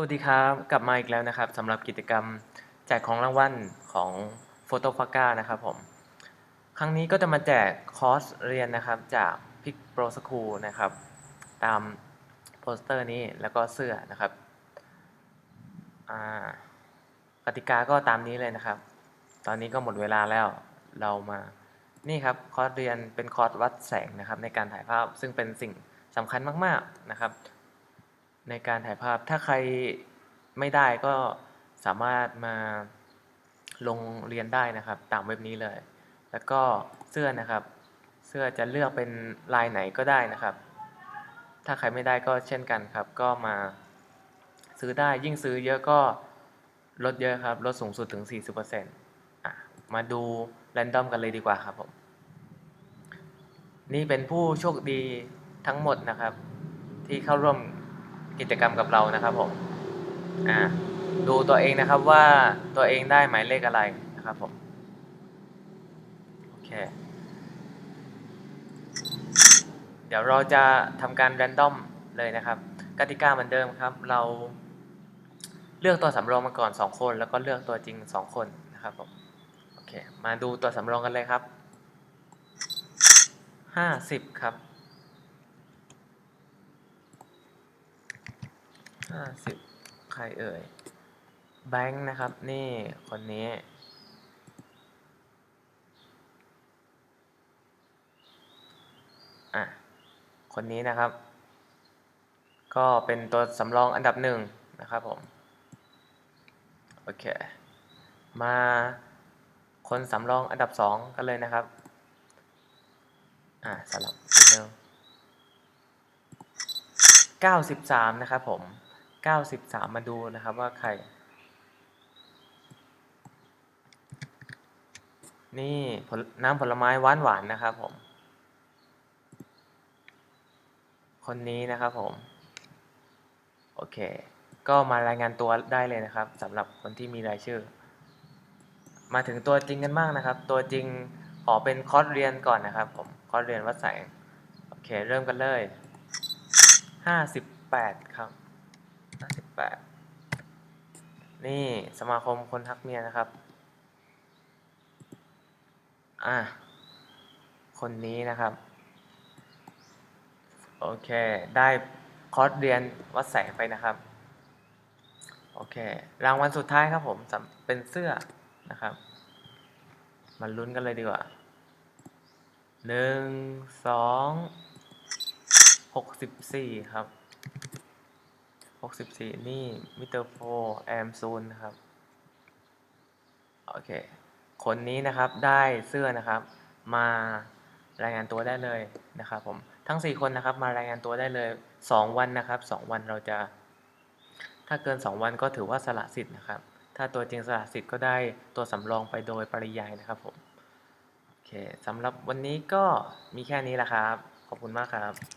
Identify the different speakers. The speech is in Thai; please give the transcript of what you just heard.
Speaker 1: สวัสดีครับกลับมาอีกแล้วนะครับสำหรับกิจกรรมแจกของรางวัลของ p h o t o f a c a นะครับผมครั้งนี้ก็จะมาแจกคอร์สเรียนนะครับจาก Pick Pro School นะครับ ตามโปสเตอร์นี้แล้วก็เสื้อนะครับกติกาก็ตามนี้เลยนะครับ ตอนนี้ก็หมดเวลาแล้วเรามานี่ครับคอร์สเรียนเป็นคอร์สวัดแสงนะครับในการถ่ายภาพซึ่งเป็นสิ่งสำคัญมากๆนะครับ ในการถ่ายภาพ ถ้าใครไม่ได้ก็สามารถมาลงเรียนได้นะครับตามเว็บนี้เลย แล้วก็เสื้อนะครับ เสื้อจะเลือกเป็นลายไหนก็ได้นะครับ ถ้าใครไม่ได้ก็เช่นกันครับ ก็มาซื้อได้ยิ่งซื้อเยอะก็ลดเยอะครับ ลดสูงสุดถึง 40%อะมาดูแรนดอมกันเลยดีกว่าครับผม นี่เป็นผู้โชคดีทั้งหมดนะครับ ที่เข้าร่วม กิจกรรมกับเรานะครับผมอ่าดูตัวเองนะครับว่าตัวเองได้หมายเลขอะไรนะครับผมโอเคเดี๋ยวเราจะทำการแรนดอมเลยนะครับ กติกาเหมือนเดิมครับ เราเลือกตัวสำรองมาก่อน 2 คน แล้วก็เลือกตัวจริง 2 คนนะครับผมโอเคมาดูตัวสำรองกันเลยครับ 50 ครับ ห้าสิบใครเอ่ยแบงค์นะครับ นี่คนนี้ อะ คนนี้นะครับ ก็เป็นตัวสำรองอันดับหนึ่งนะครับผม โอเค มาคนสำรองอันดับสองกันเลยนะครับ อะสลับนิดนึง93 นะครับผม 93 มาดูนะครับว่าใคร นี่น้ำผลไม้หวานหวานนะครับผม คนนี้นะครับผม โอเค ก็มารายงานตัวได้เลยนะครับสำหรับคนที่มีรายชื่อ มาถึงตัวจริงกันบ้างนะครับ ตัวจริงขอเป็นคอร์สเรียนก่อนนะครับผม คอร์สเรียนวัดแสง โอเค เริ่มกันเลยห้าสิบแปดครับ แปดนี่สมาคมคนทักเมียนะครับ อะ คนนี้นะครับ โอเค ได้คอร์สเรียนวัดแสงไปนะครับ โอเค รางวัลสุดท้ายครับผมเป็นเสื้อนะครับมาลุ้นกันเลยดีกว่าหนึ่งสองหกสิบสี่ครับ หกสิบสี่นี่มิเตอร์โฟแอมซูนนะครับ โอเค คนนี้นะครับได้เสื้อนะครับ มารายงานตัวได้เลยนะครับผม ทั้ง 4 คนนะครับมารายงานตัวได้เลย 2 วันนะครับ 2 วันเราจะ ถ้าเกิน 2 วันก็ถือว่าสละสิทธิ์นะครับ ถ้าตัวจริงสละสิทธิ์ก็ได้ตัวสำรองไปโดยปริยายนะครับผม โอเคสำหรับวันนี้ก็มีแค่นี้แหละครับ ขอบคุณมากครับ